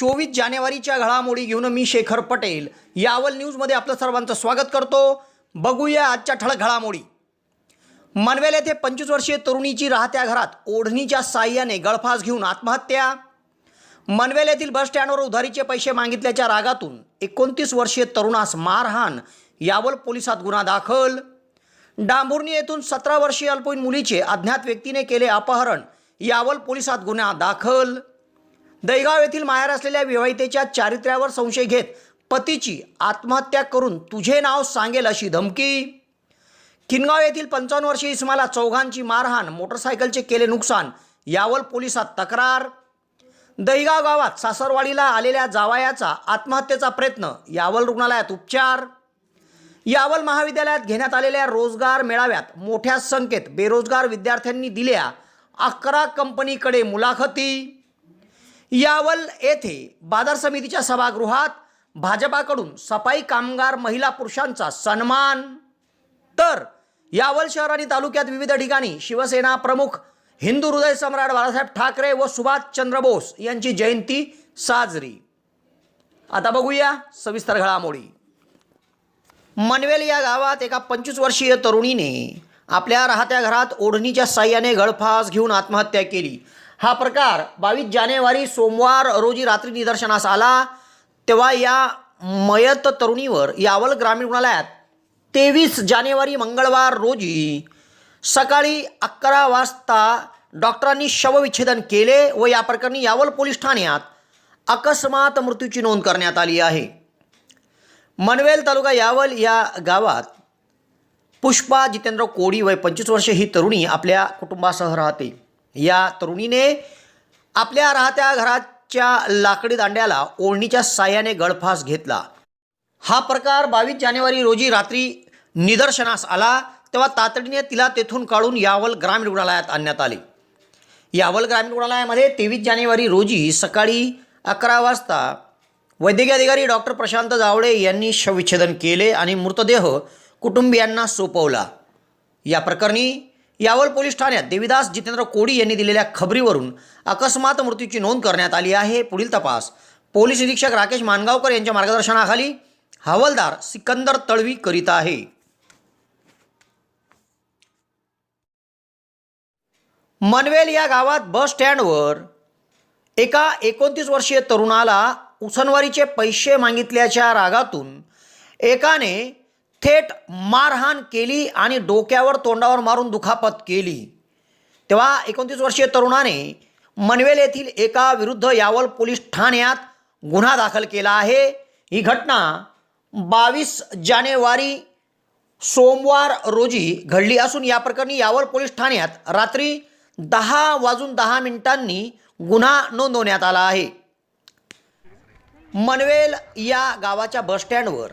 चोवीस जानेवारीच्या घडामोडी घेऊन मी शेखर पटेल. यावल न्यूजमध्ये आपलं सर्वांचं स्वागत करतो. बघूया आजच्या ठळक घडामोडी. मनवेल येथे पंचवीस वर्षीय तरुणीची राहत्या घरात ओढणीच्या साह्याने गळफास घेऊन आत्महत्या. मनवेल येथील बस स्टँडवर उधारीचे पैसे मागितल्याच्या रागातून एकोणतीस वर्षीय तरुणास मारहाण यावल पोलिसात गुन्हा दाखल. डांभुर्णी येथून सतरा वर्षीय अल्पवयीन मुलीचे अज्ञात व्यक्तीने केले अपहरण यावल पोलिसात गुन्हा दाखल. दहीगाव येथील माहेर असलेल्या विवाहितेच्या चारित्र्यावर संशय घेत पतीची आत्महत्या करून तुझे नाव सांगेल अशी धमकी. किनगाव येथील पंचावन्न वर्षीय इस्माला चौघांची मारहाण मोटरसायकलचे केले नुकसान यावल पोलिसात तक्रार. दहीगाव गावात सासरवाडीला आलेल्या जावायाचा आत्महत्येचा प्रयत्न यावल रुग्णालयात उपचार. यावल महाविद्यालयात घेण्यात आलेल्या रोजगार मेळाव्यात मोठ्या संख्येत बेरोजगार विद्यार्थ्यांनी दिल्या अकरा कंपनीकडे मुलाखती. यावल येथे बाजार समितीच्या सभागृहात भाजपाकडून सफाई कामगार महिला पुरुषांचा सन्मान. तर यावल शहर आणि तालुक्यात विविध ठिकाणी शिवसेना प्रमुख हिंदू हृदय सम्राट बाळासाहेब ठाकरे व सुभाषचंद्र बोस यांची जयंती साजरी. आता बघूया सविस्तर घडामोडी. मनवेल या गावात एका पंचवीस वर्षीय तरुणीने आपल्या राहत्या घरात ओढणीच्या साह्याने गळफास घेऊन आत्महत्या केली. हा प्रकार बावीस जानेवारी सोमवार रोजी रात्री निदर्शनास आला. तेव्हा या मयत तरुणीवर यावल ग्रामीण रुग्णालयात तेवीस जानेवारी मंगळवार रोजी सकाळी अकरा वाजता डॉक्टरांनी शवविच्छेदन केले व या प्रकरणी यावल पोलीस ठाण्यात अकस्मात मृत्यूची नोंद करण्यात आली आहे. मनवेल तालुका यावल या गावात पुष्पा जितेंद्र कोडी वय पंचवीस वर्षे ही तरुणी आपल्या कुटुंबासह राहते. या तरुणीने आपल्या राहत्या घराच्या लाकडी दांड्याला ओढणीच्या साह्याने गळफास घेतला. हा प्रकार बावीस जानेवारी रोजी रात्री निदर्शनास आला तेव्हा तातडीने तिला तेथून काढून यावल ग्रामीण रुग्णालयात आणण्यात आले. यावल ग्रामीण रुग्णालयामध्ये तेवीस जानेवारी रोजी सकाळी अकरा वाजता वैद्यकीय अधिकारी डॉक्टर प्रशांत जावळे यांनी शवविच्छेदन केले आणि मृतदेह कुटुंबियांना सोपवला. या प्रकरणी यावल पोलीस ठाण्यात देविदास जितेंद्र कोडी यांनी दिलेल्या खबरीवरून अकस्मात मृत्यूची नोंद करण्यात आली आहे. पुढील तपास. पोलीस निरीक्षक राकेश मानगावकर यांच्या मार्गदर्शनाखाली हवालदार सिकंदर तळवी करीत आहे. मनवेल या गावात बस स्टँडवर एका एकोणतीस वर्षीय तरुणाला उसनवारीचे पैसे मागितल्याच्या रागातून एकाने थेट मारहाण केली आणि डोक्यावर तोंडावर मारून दुखापत केली. तेव्हा एकोणतीस वर्षीय तरुणाने मनवेल येथील एका विरुद्ध यावल पोलीस ठाण्यात गुन्हा दाखल केला आहे. ही घटना बावीस जानेवारी सोमवार रोजी घडली असून या प्रकरणी यावल पोलीस ठाण्यात रात्री दहा वाजून दहा मिनिटांनी गुन्हा नोंदवण्यात आला आहे. मनवेल या गावाच्या बसस्टँडवर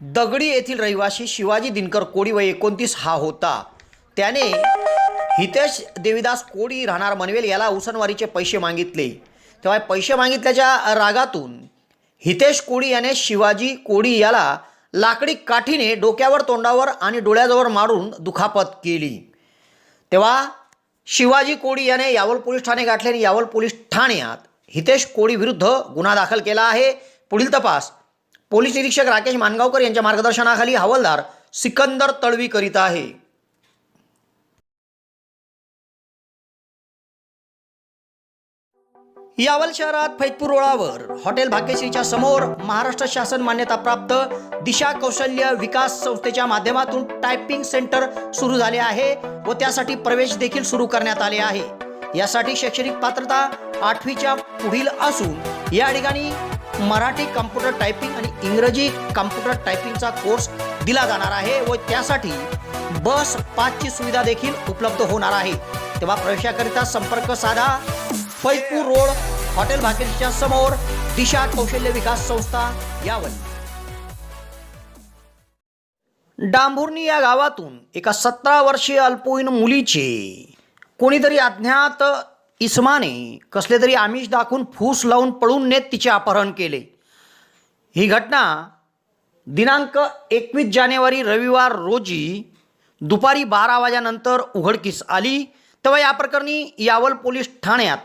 दगडी येथील रहिवासी शिवाजी दिनकर कोडी वय एकोणतीस हा होता. त्याने हितेश देविदास कोडी राहणार मनवेल याला उसनवारीचे पैसे मागितले. तेव्हा पैसे मागितल्याच्या रागातून हितेश कोडी याने शिवाजी कोडी याला लाकडी काठीने डोक्यावर तोंडावर आणि डोळ्याजवळ मारून दुखापत केली. तेव्हा शिवाजी कोडी याने यावल पोलीस ठाणे गाठले आणि यावल पोलीस ठाण्यात हितेश कोडी विरुद्ध गुन्हा दाखल केला आहे. पुढील तपास पोलीस निरीक्षक राकेश मानगावकर यांच्या मार्गदर्शनाखाली हवालदार सिकंदर तळवी करीत आहे. यावल शहरात फैतपूर रोडावर हॉटेल भाग्यश्रीच्या समोर महाराष्ट्र शासन मान्यताप्राप्त दिशा कौशल्य विकास संस्थेच्या माध्यमातून टायपिंग सेंटर सुरू झाले आहे व त्यासाठी प्रवेश देखील सुरू करण्यात आले आहे. यासाठी शैक्षणिक पात्रता आठवीच्या पुढील असून या ठिकाणी मराठी कम्प्युटर टायपिंग आणि इंग्रजी कम्प्युटर टायपिंगचा कोर्स दिला जाणार आहे व त्यासाठी बस पाचची सुविधा देखील उपलब्ध होणार आहे. तेव्हा प्रवेशाकरिता संपर्क साधा. फैजपूर रोड हॉटेल भाकेशच्या समोर दिशा कौशल्य विकास संस्था यावल. डांभुर्णी या गावातून एका सतरा वर्षीय अल्पवयीन मुलीचे कोणीतरी अज्ञात इसमाने कसले तरी आमिष दाखवून फूस लावून पळून नेत तिचे अपहरण केले. ही घटना दिनांक एकवीस जानेवारी रविवार रोजी दुपारी बारा वाजानंतर उघडकीस आली. तेव्हा या प्रकरणी यावल पोलीस ठाण्यात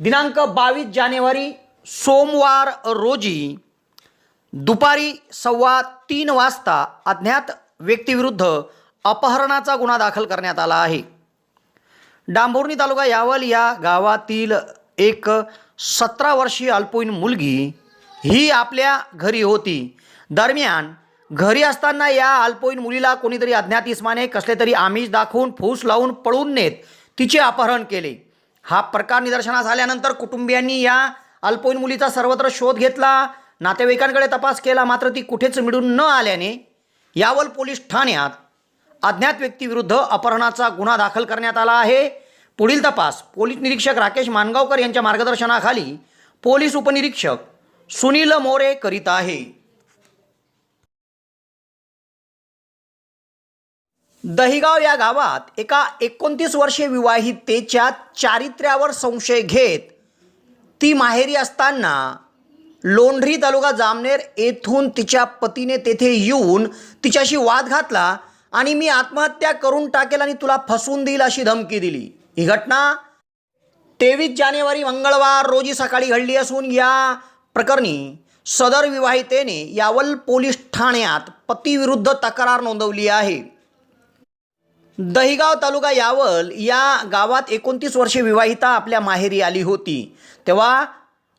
दिनांक बावीस जानेवारी सोमवार रोजी दुपारी सव्वा तीन वाजता अज्ञात व्यक्तीविरुद्ध अपहरणाचा गुन्हा दाखल करण्यात आला आहे. डांबोर्णी तालुका यावल या गावातील एक सतरा वर्षीय अल्पवयीन मुलगी ही आपल्या घरी होती. दरम्यान घरी असताना या अल्पवयीन मुलीला कोणीतरी अज्ञात इस्माने कसले तरी आमिष दाखवून फूस लावून पळून नेत तिचे अपहरण केले. हा प्रकार निदर्शनास आल्यानंतर कुटुंबियांनी या अल्पवयीन मुलीचा सर्वत्र शोध घेतला. नातेवाईकांकडे तपास केला मात्र ती कुठेच मिळून न आल्याने यावल पोलीस ठाण्यात अज्ञात व्यक्तीविरुद्ध अपहरणाचा गुन्हा दाखल करण्यात आला आहे. पुढील तपास पोलीस निरीक्षक राकेश मानगावकर यांच्या मार्गदर्शनाखाली पोलीस उपनिरीक्षक सुनील मोरे करीत आहे. दहिगाव या गावात एका एकोणतीस वर्षे विवाहितेच्या चारित्र्यावर संशय घेत ती माहेरी असताना लोंढरी तालुका जामनेर येथून तिच्या पतीने तेथे येऊन तिच्याशी वाद घातला. आणि मी आत्महत्या करून टाकेल आणि तुला फसवून देईल अशी धमकी दिली. ही घटना तेवीस जानेवारी मंगळवार रोजी सकाळी घडली असून या प्रकरणी सदर विवाहितेने यावल पोलीस ठाण्यात पतीविरुद्ध तक्रार नोंदवली आहे. दहिगाव तालुका यावल या गावात एकोणतीस वर्षे विवाहिता आपल्या माहेरी आली होती. तेव्हा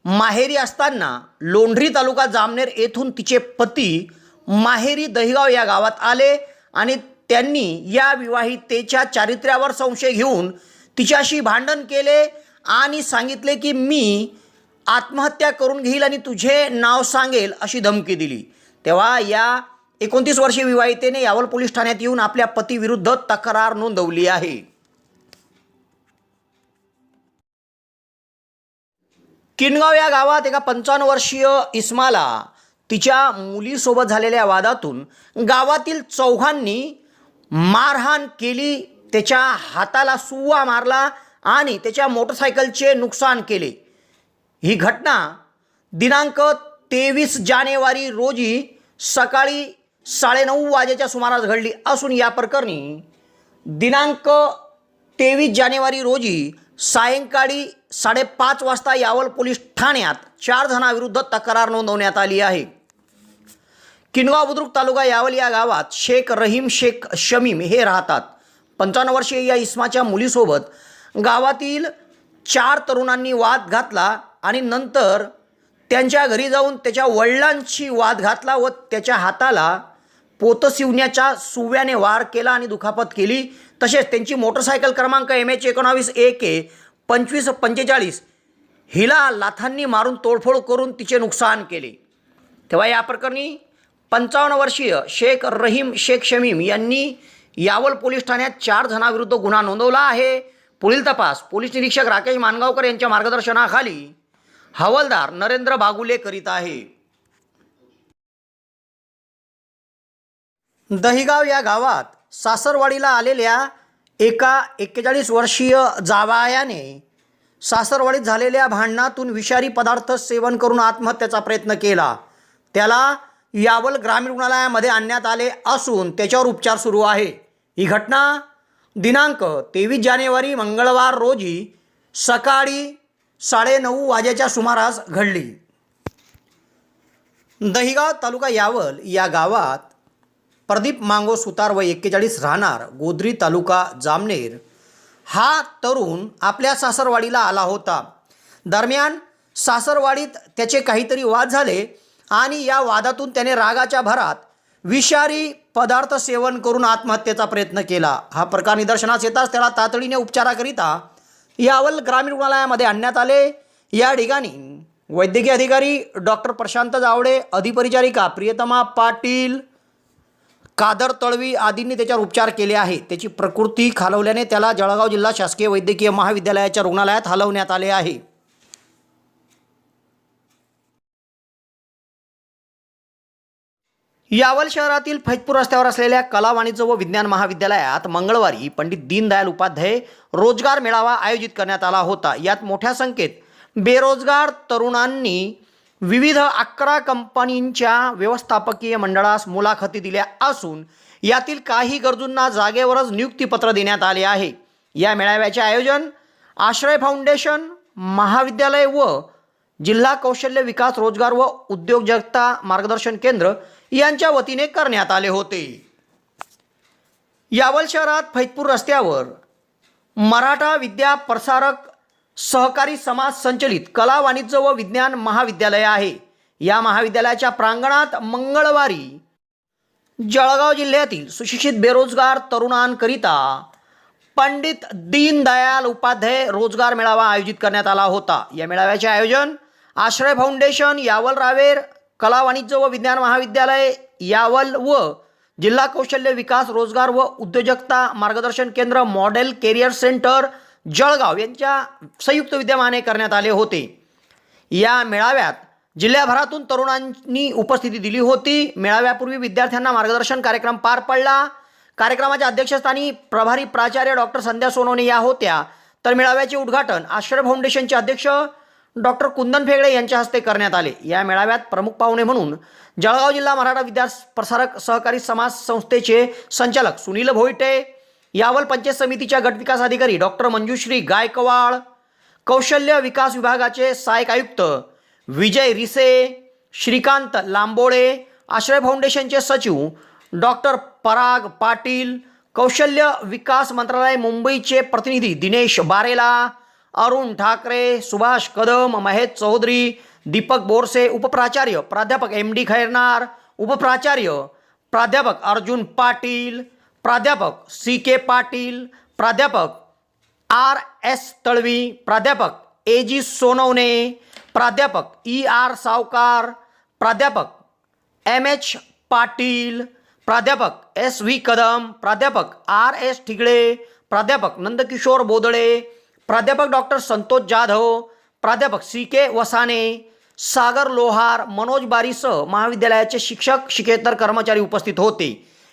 माहेरी असताना लोंढरी तालुका जामनेर येथून तिचे पती माहेरी दहिगाव या गावात आले. आणि त्यांनी या विवाहितेच्या चारित्र्यावर संशय घेऊन तिच्याशी भांडण केले आणि सांगितले की मी आत्महत्या करून घेईल आणि तुझे नाव सांगेल अशी धमकी दिली. तेव्हा या एकोणतीस वर्षीय विवाहितेने यावल पोलीस ठाण्यात येऊन आपल्या पतीविरुद्ध तक्रार नोंदवली आहे. किनगाव या गावात एका पंचावन्न वर्षीय इस्माला तिच्या मुलीसोबत झालेल्या वादातून गावातील चौघांनी मारहाण केली त्याच्या हाताला सुवा मारला आणि त्याच्या मोटरसायकलचे नुकसान केले. ही घटना दिनांक तेवीस जानेवारी रोजी सकाळी साडेनऊ वाजेच्या सुमारास घडली असून या प्रकरणी दिनांक तेवीस जानेवारी रोजी सायंकाळी साडेपाच वाजता यावल पोलीस ठाण्यात चार जणांविरुद्ध तक्रार नोंदवण्यात आली आहे. किनगाव बुद्रुक तालुका यावल या गावात शेख रहीम शेख शमीम हे राहतात. पंचावन्न वर्षीय या इस्माच्या मुलीसोबत गावातील चार तरुणांनी वाद घातला आणि नंतर त्यांच्या घरी जाऊन त्याच्या वडिलांशी वाद घातला व त्याच्या हाताला पोतसिवण्याच्या सुव्याने वार केला आणि दुखापत केली. तसेच त्यांची मोटरसायकल क्रमांक एम एच एकोणावीस ए के पंचवीस पंचेचाळीस हिला लाथांनी मारून तोडफोड करून तिचे नुकसान केले. तेव्हा या प्रकरणी पंचावन्न वर्षीय शेख रहीम शेख शमीम यांनी यावल पोलीस ठाण्यात चार जणांविरुद्ध गुन्हा नोंदवला आहे. पुढील तपास पोलीस निरीक्षक राकेश मानगावकर यांच्या मार्गदर्शनाखाली हवालदार नरेंद्र बागुले करीत आहे. दहिगाव या गावात सासरवाडीला आलेल्या एका एक्केचाळीस वर्षीय जावायाने सासरवाडीत झालेल्या भांडणातून विषारी पदार्थ सेवन करून आत्महत्येचा प्रयत्न केला. त्याला यावल ग्रामीण रुग्णालयामध्ये आणण्यात आले असून त्याच्यावर उपचार सुरू आहे. ही घटना दिनांक तेवीस जानेवारी मंगळवार रोजी सकाळी साडेनऊ वाजेच्या सुमारास घडली. दहिगाव तालुका यावल या गावात प्रदीप मांगो सुतार व एक्केचाळीस राहणार गोद्री तालुका जामनेर हा तरुण आपल्या सासरवाडीला आला होता. दरम्यान सासरवाडीत त्याचे काहीतरी वाद झाले. आणि या वादातून त्याने रागाच्या भरात विषारी पदार्थ सेवन करून आत्महत्येचा प्रयत्न केला. हा प्रकार निदर्शनास येताच त्याला तातडीने उपचाराकरिता यावल ग्रामीण रुग्णालयामध्ये आणण्यात आले. या ठिकाणी वैद्यकीय अधिकारी डॉक्टर प्रशांत जावडे अधिपरिचारिका प्रियतमा पाटील कादर तळवी आदींनी त्याच्यावर उपचार केले आहेत त्याची प्रकृती खालवल्याने त्याला जळगाव जिल्हा शासकीय वैद्यकीय महाविद्यालयाच्या रुग्णालयात हलवण्यात आले आहे. यावल शहरातील फैजपूर रस्त्यावर असलेल्या कला वाणिज्य व विज्ञान महाविद्यालयात मंगळवारी पंडित दीनदयाल उपाध्याय रोजगार मेळावा आयोजित करण्यात आला होता. यात मोठ्या संख्येत बेरोजगार तरुणांनी विविध अकरा कंपनींच्या व्यवस्थापकीय मंडळास मुलाखती दिल्या असून यातील काही गरजूंना जागेवरच नियुक्तीपत्र देण्यात आले आहे. या मेळाव्याचे आयोजन आश्रय फाउंडेशन महाविद्यालय व जिल्हा कौशल्य विकास रोजगार व उद्योजकता मार्गदर्शन केंद्र यांच्या वतीने करण्यात आले होते. यावल शहरात फैतपूर रस्त्यावर मराठा विद्या प्रसारक सहकारी समाज संचलित कला वाणिज्य व विज्ञान महाविद्यालय आहे. या महाविद्यालयाच्या प्रांगणात मंगळवारी जळगाव जिल्ह्यातील सुशिक्षित बेरोजगार तरुणांकरिता पंडित दीनदयाल उपाध्याय रोजगार मेळावा आयोजित करण्यात आला होता. या मेळाव्याचे आयोजन आश्रय फाउंडेशन यावल रावेर कला वाणिज्य व विज्ञान महाविद्यालय यावल व जिल्हा कौशल्य विकास रोजगार व उद्योजकता मार्गदर्शन केंद्र मॉडेल केरियर सेंटर जळगाव यांच्या संयुक्त विद्यमाने करण्यात आले होते. या मेळाव्यात जिल्ह्याभरातून तरुणांनी उपस्थिती दिली होती. मेळाव्यापूर्वी विद्यार्थ्यांना मार्गदर्शन कार्यक्रम पार पडला. कार्यक्रमाच्या अध्यक्षस्थानी प्रभारी प्राचार्य डॉक्टर संध्या सोनवणे या होत्या. तर मेळाव्याचे उद्घाटन आश्रय फाउंडेशनचे अध्यक्ष डॉक्टर कुंदन फेगडे यांच्या हस्ते करण्यात आले. या मेळाव्यात प्रमुख पाहुणे म्हणून जळगाव जिल्हा मराठा विद्या प्रसारक सहकारी समाज संस्थेचे संचालक सुनील भोईटे यावल पंचायत समितीच्या गटविकास अधिकारी डॉक्टर मंजुश्री गायकवाड कौशल्य विकास विभागाचे सहाय्यक आयुक्त विजय रिसे श्रीकांत लांबोळे आश्रय फाउंडेशनचे सचिव डॉक्टर पराग पाटील कौशल्य विकास मंत्रालय मुंबईचे प्रतिनिधी दिनेश बारेला अरुण ठाकरे सुभाष कदम महेश चौधरी दीपक बोरसे उपप्राचार्य प्राध्यापक एम डी खैरनार उपप्राचार्य प्राध्यापक अर्जुन पाटील प्राध्यापक सी के पाटील प्राध्यापक आर एस तळवी प्राध्यापक ए जी सोनवणे प्राध्यापक ई आर सावकार प्राध्यापक एम एच पाटील प्राध्यापक एस व्ही कदम प्राध्यापक आर एस ठिगळे प्राध्यापक नंदकिशोर बोदळे प्राध्यापक डॉक्टर संतोष जाधव प्राध्यापक सी के वसाने सागर लोहार मनोज बारीसह महाविद्यालयाचे शिक्षक शिकेतर कर्मचारी उपस्थित होते.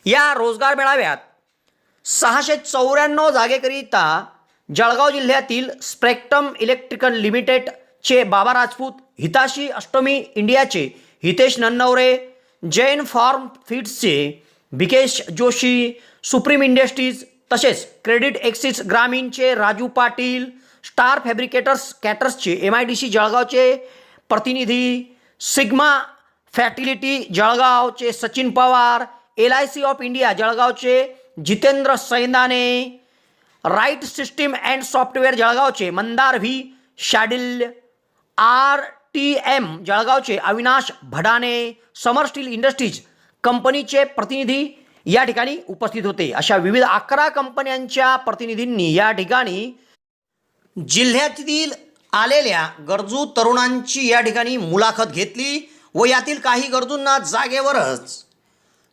या रोजगार मेळाव्यात सहाशे चौऱ्याण्णव जागेकरिता जळगाव जिल्ह्यातील स्प्रेक्टम इलेक्ट्रिकल लिमिटेडचे बाबा राजपूत हिताशी अष्टमी इंडियाचे हितेश नन्नवरे जैन फार्म फीड्सचे बिकेश जोशी सुप्रीम इंडस्ट्रीज तसेच क्रेडिट एक्सिस ग्रामीणचे राजू पाटील स्टार फॅब्रिकेटर्स कॅटर्सचे एम आय डी सी जळगावचे प्रतिनिधी Sigma fertility जळगावचे Sachin Pawar L I C of India जळगावचे Jitendra Saindane right system and software जळगावचे Mandar V. Shandilya R T M जळगावचे Avinash Bhadane Samar steel industries company प्रतिनिधी या ठिकाणी उपस्थित होते. अशा विविध अकरा कंपन्यांच्या प्रतिनिधींनी या ठिकाणी जिल्ह्यातील आलेल्या गरजू तरुणांची या ठिकाणी मुलाखत घेतली व यातील काही गरजूंना जागेवरच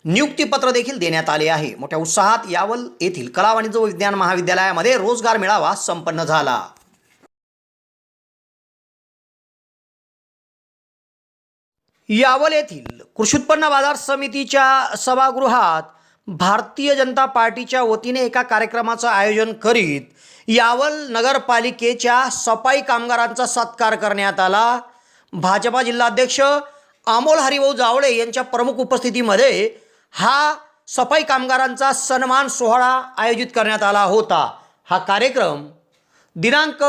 नियुक्तीपत्र देखील देण्यात आले आहे. मोठ्या उत्साहात यावल येथील कला वाणिज्य व विज्ञान महाविद्यालयामध्ये रोजगार मेळावा संपन्न झाला. यावल येथील कृषी उत्पन्न बाजार समितीच्या सभागृहात भारतीय जनता पार्टीच्या वतीने एका कार्यक्रमाचं आयोजन करीत यावल नगरपालिकेच्या सफाई कामगारांचा सत्कार करण्यात आला. भाजपा जिल्हाध्यक्ष अमोल हरिभाऊ जावळे यांच्या प्रमुख उपस्थितीमध्ये हा सफाई कामगारांचा सन्मान सोहळा आयोजित करण्यात आला होता. हा कार्यक्रम दिनांक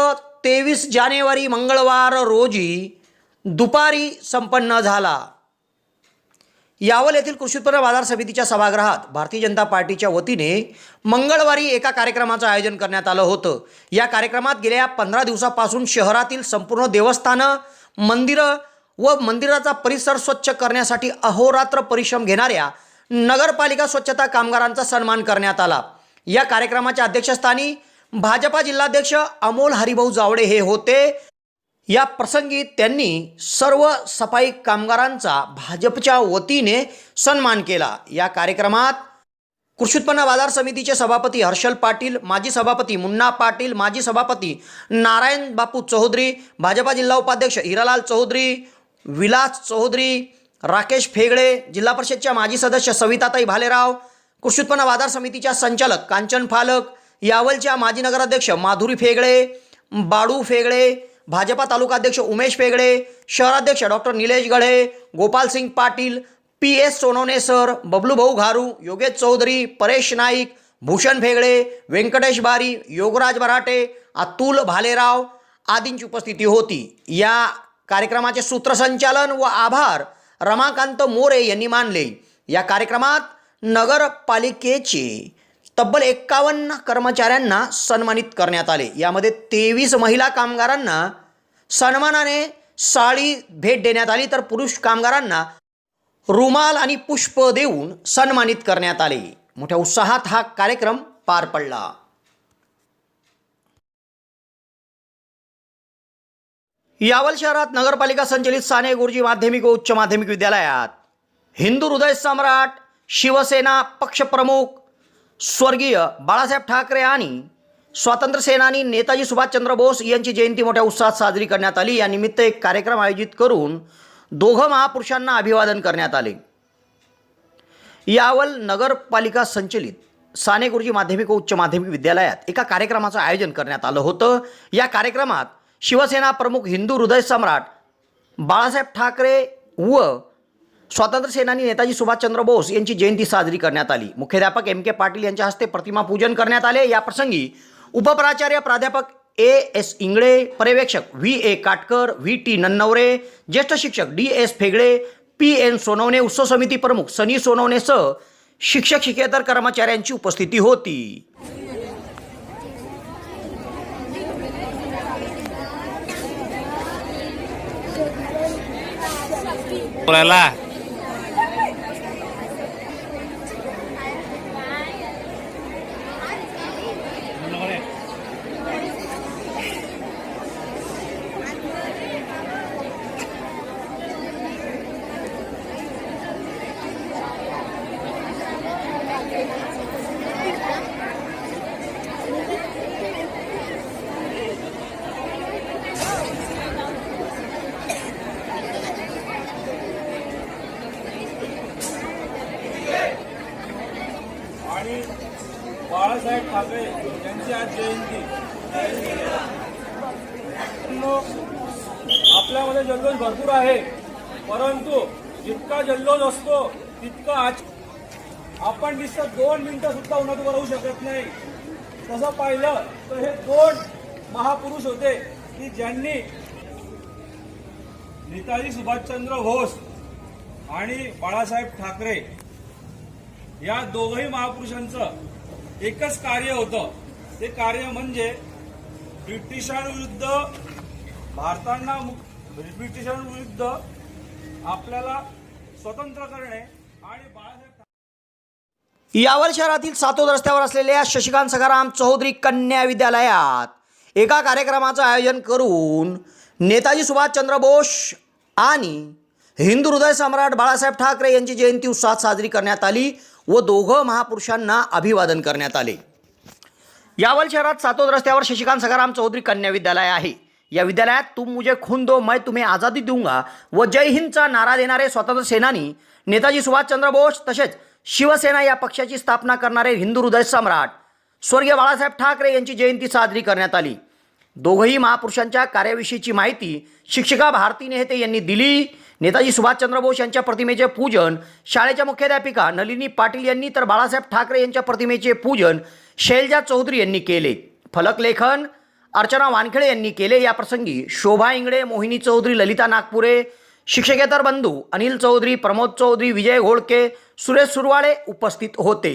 तेवीस जानेवारी मंगळवार रोजी दुपारी संपन्न झाला. यावल येथील कृषी उत्पन्न बाजार समितीच्या सभागृहात भारतीय जनता पार्टीच्या वतीने मंगळवारी एका कार्यक्रमाचं आयोजन करण्यात आलं होतं. या कार्यक्रमात गेल्या पंधरा दिवसापासून शहरातील संपूर्ण देवस्थानं मंदिरं व मंदिराचा परिसर स्वच्छ करण्यासाठी अहोरात्र परिश्रम घेणाऱ्या नगरपालिका स्वच्छता कामगारांचा सन्मान करण्यात आला. या कार्यक्रमाच्या अध्यक्षस्थानी भाजपा जिल्हाध्यक्ष अमोल हरिभाऊ जावडे हे होते. या प्रसंगी त्यांनी सर्व सफाई कामगारांचा भाजपच्या वतीने सन्मान केला. या कार्यक्रमात कृषी उत्पन्न बाजार समितीचे सभापती हर्षल पाटील माजी सभापती मुन्ना पाटील माजी सभापती नारायण बापू चौधरी भाजपा जिल्हा उपाध्यक्ष हिरालाल चौधरी विलास चौधरी राकेश फेगडे जिल्हा परिषदच्या माजी सदस्य सविताताई भालेराव कृषी उत्पन्न बाजार समितीच्या संचालक कांचन फालक यावलच्या माजी नगराध्यक्ष माधुरी फेगडे बाळू फेगडे भाजपा तालुकाध्यक्ष उमेश फेगडे शहराध्यक्ष doctor Nilesh Gadhe Gopalsingh Patil P S Sonawane sir Bablu भाऊ घारू योगेश चौधरी परेश नाईक भूषण फेगडे व्यंकटेश बारी योगराज मराठे अतुल भालेराव आदींची उपस्थिती होती. या कार्यक्रमाचे सूत्रसंचालन व आभार रमाकांत मोरे यांनी मानले. या कार्यक्रमात नगरपालिकेचे तब्बल एक्कावन्न कर्मचाऱ्यांना सन्मानित करण्यात आले. यामध्ये तेवीस महिला कामगारांना सन्मानाने साडी भेट देण्यात आली तर पुरुष कामगारांना रुमाल आणि पुष्प देऊन सन्मानित करण्यात आले. मोठ्या उत्साहात हा कार्यक्रम पार पडला. यावल शहरात नगरपालिका संचलित साने गुरुजी माध्यमिक व उच्च माध्यमिक विद्यालयात हिंदू हृदय सम्राट शिवसेना पक्षप्रमुख स्वर्गीय बाळासाहेब ठाकरे आणि स्वातंत्र्य सेनानी नेताजी सुभाषचंद्र बोस यांची जयंती मोठ्या उत्साहात साजरी करण्यात आली. यानिमित्त एक कार्यक्रम आयोजित करून दोघं महापुरुषांना अभिवादन करण्यात आले. यावल नगरपालिका संचलित साने गुरुजी माध्यमिक व उच्च माध्यमिक विद्यालयात एका कार्यक्रमाचं आयोजन करण्यात आलं होतं. या कार्यक्रमात शिवसेना प्रमुख हिंदू हृदय सम्राट बाळासाहेब ठाकरे व स्वातंत्र्य सेनानी नेताजी सुभाषचंद्र बोस यांची जयंती साजरी करण्यात आली. मुख्याध्यापक एम के पाटील यांच्या हस्ते प्रतिमा पूजन करण्यात आले. या प्रसंगी उपप्राचार्य प्राध्यापक ए एस इंगळे पर्यवेक्षक V A Katkar V T Nannaware ज्येष्ठ शिक्षक D S Fegde P N Sonawane उत्सव समिती प्रमुख सनी सोनवणेसह शिक्षक शिकेतर कर्मचाऱ्यांची उपस्थिती होती. बोलायला. मिनिटं सुद्धा उन्हात उभं राहू शकत नाही. तसं पाहिलं तर हे दोन महापुरुष होते की ज्यांनी नेताजी सुभाषचंद्र घोष आणि बाळासाहेब ठाकरे या दोघही महापुरुषांचं एकच कार्य होतं. ते कार्य म्हणजे ब्रिटिशांविरुद्ध भारतांना ब्रिटिशांविरुद्ध आपल्याला स्वतंत्र करणे. यावल शहरातील सातोद रस्त्यावर असलेल्या शशिकांत सखाराम चौधरी कन्या विद्यालयात एका कार्यक्रमाचं आयोजन करून नेताजी सुभाषचंद्र बोस आणि हिंदू हृदय सम्राट बाळासाहेब ठाकरे यांची जयंती उत्साहात साजरी करण्यात आली व दोघं महापुरुषांना अभिवादन करण्यात आले. यावल शहरात सातोद रस्त्यावर शशिकांत सखाराम चौधरी कन्या विद्यालय आहे. या विद्यालयात तुम मुझे खून दो मैं तुम्हें आझादी दूंगा व जय हिंदचा नारा देणारे स्वतंत्र सेनानी नेताजी सुभाषचंद्र बोस तसेच शिवसेना या पक्षाची स्थापना करणारे हिंदू हृदय सम्राट स्वर्गीय बाळासाहेब ठाकरे यांची जयंती साजरी करण्यात आली. दोघंही महापुरुषांच्या कार्याविषयीची माहिती शिक्षिका भारती नेहते यांनी दिली. नेताजी सुभाषचंद्र बोस यांच्या प्रतिमेचे पूजन शाळेच्या मुख्याध्यापिका नलिनी पाटील यांनी तर बाळासाहेब ठाकरे यांच्या प्रतिमेचे पूजन शैलजा चौधरी यांनी केले. फलकलेखन अर्चना वानखेडे यांनी केले. याप्रसंगी शोभा इंगडे मोहिनी चौधरी ललिता नागपुरे शिक्षकेतर बंधू अनिल चौधरी प्रमोद चौधरी विजय घोडके सुरेश सुरवाळे उपस्थित होते.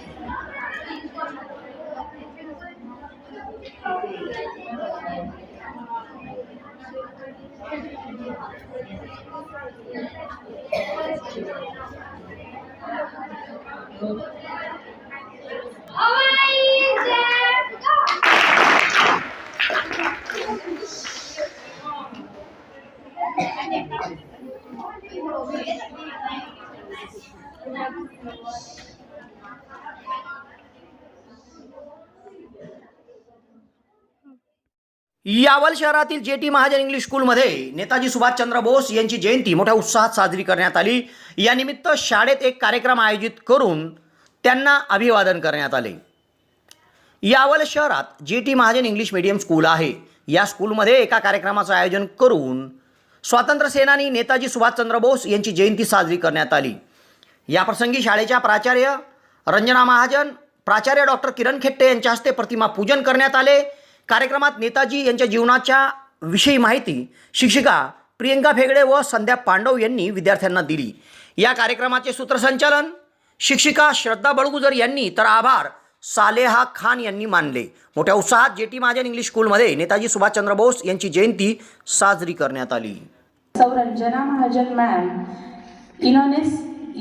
यावल शहरातील जे टी महाजन इंग्लिश स्कूलमध्ये नेताजी सुभाषचंद्र बोस यांची जयंती मोठ्या उत्साहात साजरी करण्यात आली. यानिमित्त शाळेत एक कार्यक्रम आयोजित करून त्यांना अभिवादन करण्यात आले. यावल शहरात J T Mahajan English medium school आहे. या स्कूलमध्ये एका कार्यक्रमाचं आयोजन करून स्वातंत्र्य सेनानी नेताजी सुभाषचंद्र बोस यांची जयंती साजरी करण्यात आली. याप्रसंगी शाळेच्या प्राचार्य रंजना महाजन प्राचार्य डॉक्टर किरण खेट्टे यांच्या हस्ते प्रतिमा पूजन करण्यात आले. कार्यक्रमात नेताजी यांच्या जीवनाच्या विषयी माहिती शिक्षिका प्रियंका फेगडे व संध्या पांडव यांनी विद्यार्थ्यांना दिली. या कार्यक्रमाचे सूत्रसंचालन शिक्षिका श्रद्धा बळगुजर यांनी तर आभार सालेहा खान यांनी मानले. मोठ्या उत्साहात जे टी महाजन इंग्लिश स्कूलमध्ये नेताजी सुभाषचंद्र बोस यांची जयंती साजरी करण्यात आली. सौरंजना महाजन मॅम इन्होंने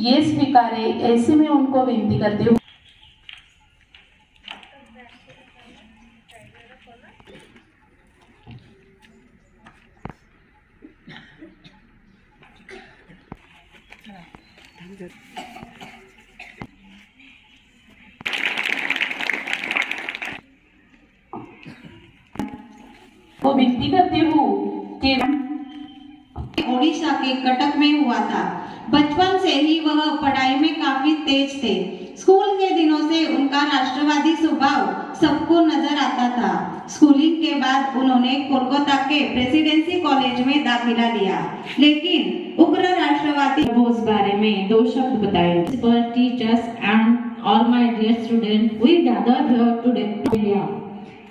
ये स्वीकारे ऐसे में उनको विनती करती हूँ। वो विनती करती हूँ कि ओडिशा के कटक में हुआ था बचपन से ही वह पढ़ाई में काफ़ी तेज थे स्कूल के दिनों से उनका राष्ट्रवादी स्वभाव सबको नज़र आता था स्कूलिंग के बाद उन्होंने कोलकाता के प्रेसिडेंसी कॉलेज में दाखिला लिया लेकिन उग्र राष्ट्रवादी बोस बारे में दो शब्द बताएँ and all my dear students, we gathered here today. India.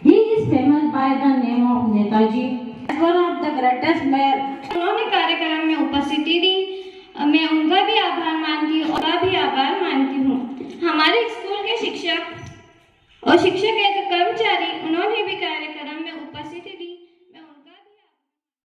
He is famous by the name of Netaji, as one of the greatest men. उन्होंने कार्यक्रम में उपस्थिति दी। मैं उनका भी आभार मानती हूँ उनका भी आभार मानती हूँ। हमारे स्कूल के शिक्षक और शिक्षक के कर्मचारी उन्होंने भी कार्यक्रम